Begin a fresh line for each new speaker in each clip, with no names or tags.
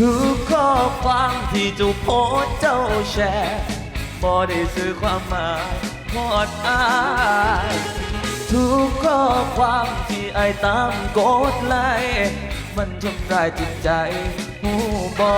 ทุกข้อความที่จะโพสเจ้าแชร์บ่ได้ซื้อความมาพอดอายทุกข้อความที่ไอตามกดไลค์มันทำลายจิตใจหูบอ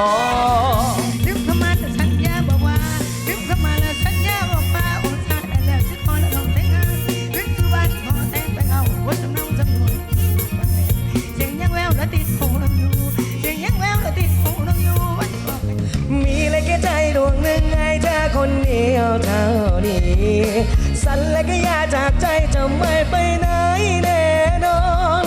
นี้ สันและก็
ยาจากใจจะไม่ไปไหนแน่นอน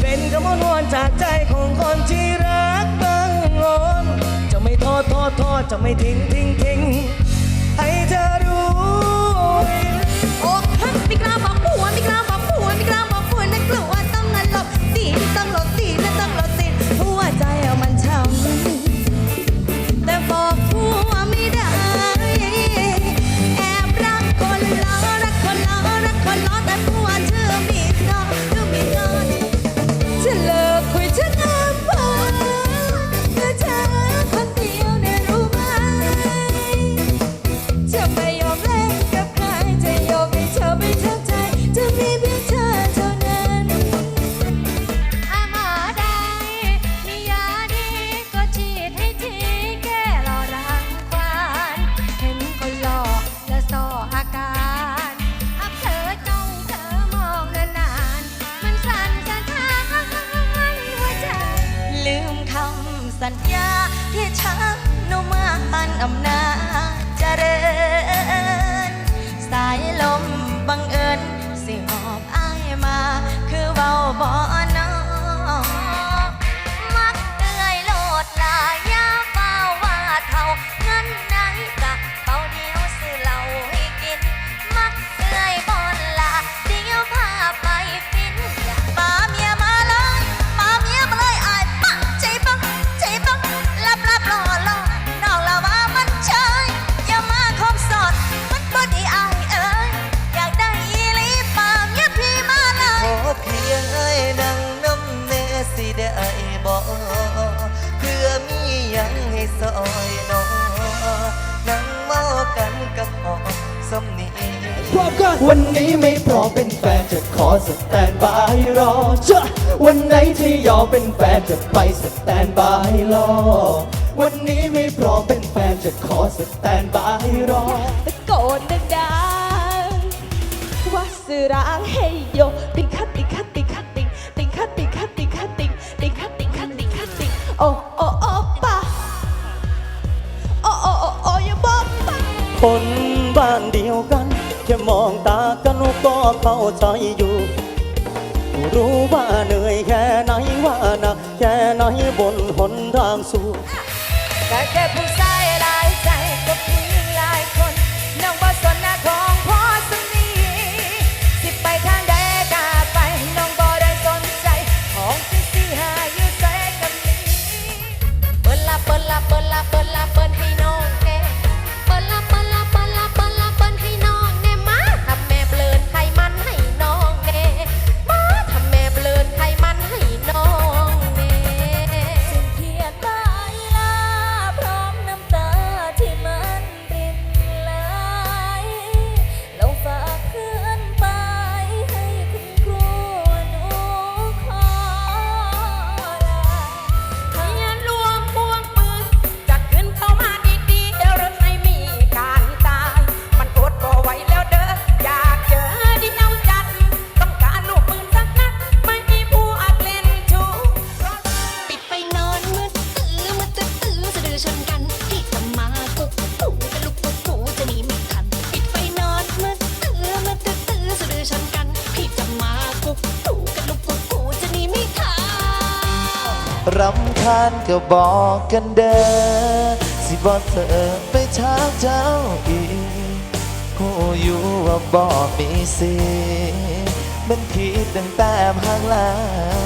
เป็นคำอ้อนวอนจากใจของคนที่รักบังออนจะไม่ทอดทอดทอจะไม่ทิ้งทิ้งทิ้งให้เธอรู้
อกหัม่กล้าบอก สัญญาที่ฉันนุมานอำนาจ รอมกันวันนี้ไม่พ
ร้อมเป็นแฟนจะขอสแตนบายรอจ้ะวันไหนที่ยอมเป็นแฟนจะไปสแตนบายรอ วันนี้ไม่พร้อมเป็นแฟนจะขอสแตนบายรอ
ตะโกนดังๆว่าสร้างให้โยติงคัดติงคัดติงคัดติงติงคัดติงคัดติงคัดติงติงคัดติงคัดติงคัดติงโอ้โอ้โอ้ปะโอ้โอ้โอ้โอ้อย่าบอกปะ
คนบ้านเดียวกัน มองตากันก็เข้าใจอยู่ รู้ว่าเหนื่อยแค่ไหนว่านักแค่ไหนบนหนทางสู้
แต่แค่ผู้ชายละ รำคา
ญก็บอกกันเด้อสิบอเธอไปช้าเจ้าอีกผู้อยู่ว่าบอกมีสิมันคิดตั้งแต่พักแล้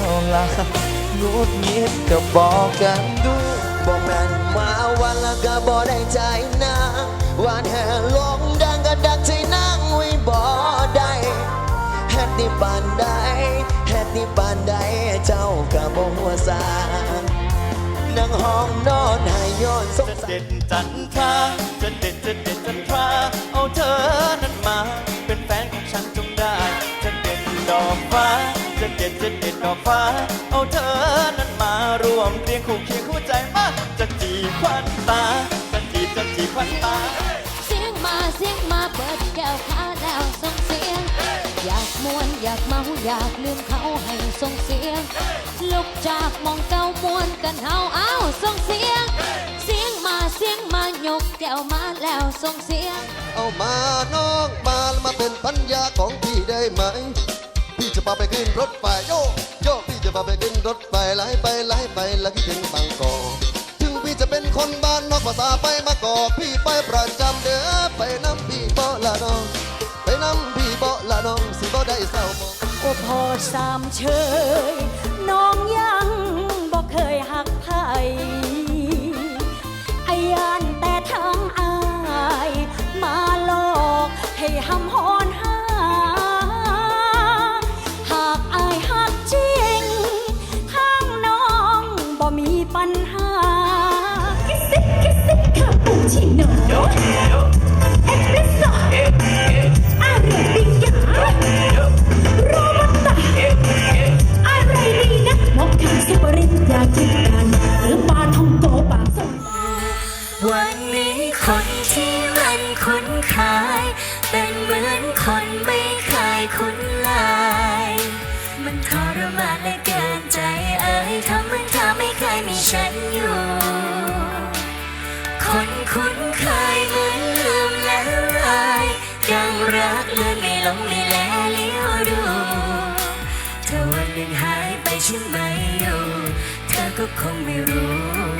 วล่ะงูดงิดก็บอกกันดู
บอกแม่นมาวันละก็บอกได้ใจนะวันแห่ลงดังก็ดักใจนั่งไว้บอกได้แฮปปี้ปานได้ ฮ็ดนี่ปานใดเจ้าก็บ่หัวซา
นั่งห้องนอนให้ย้อนสงสาร
เด็ดจันทราจะเด็ดจะเด็ดจันทราเอาเธอนั้นมา เป็นแฟนของฉันจงได้ จะเด็ดดอกฟ้า จะเด็ดจะเด็ดดอกฟ้า เอาเธอนั้นมา รวมเรียงคู่เคียง
อยากลืมเขาให้ส่งเสียง ลุกจากมองเก้ามวนกันเฮาเอ้าส่งเสียง เสียงมาเสียงมายกแก้วมาแล้วส่งเสียง
เอามาน้องมาแล้วมาเป็นปัญญาของพี่ได้ไหม พี่จะพาไปขึ้นรถไฟโยโยพี่จะพาไปขึ้นรถไฟไล่ไปไล่ไปแล้วคิดถึงบางกอกถึงพี่จะเป็นคนบ้านนอกภาษาไปมากอกพี่ไปประจำเด้อไปน้ำพี่บ่ละน้อง ไปน้ำพี่บ่ละน้องสิบ่ได้เศร้ามอง
โอ้ พอสามเชยน้องยังบอกเคยหักไผ่อายานแต่ทางอาย มาหลอกให้หำหอนหา หากอายหักจริง ทางน้องบ่มีปัญหา คิสซิคิสซิคาปูชิโน่
นคุ้นเคยเป็นเหมือนคนไม่เคยคุ้นลาย มันทรมานเหลือเกินใจเอ่ยทำเหมือนเธอไม่เคยมีฉันอยู่ คนคุ้นเคยเหมือนลืมแล้วลายยังรักเลือนไม่ลงไม่แลเลี้ยวดูเธอวันหนึ่งหายไปฉันไม่อยู่ เธอก็คงไม่รู้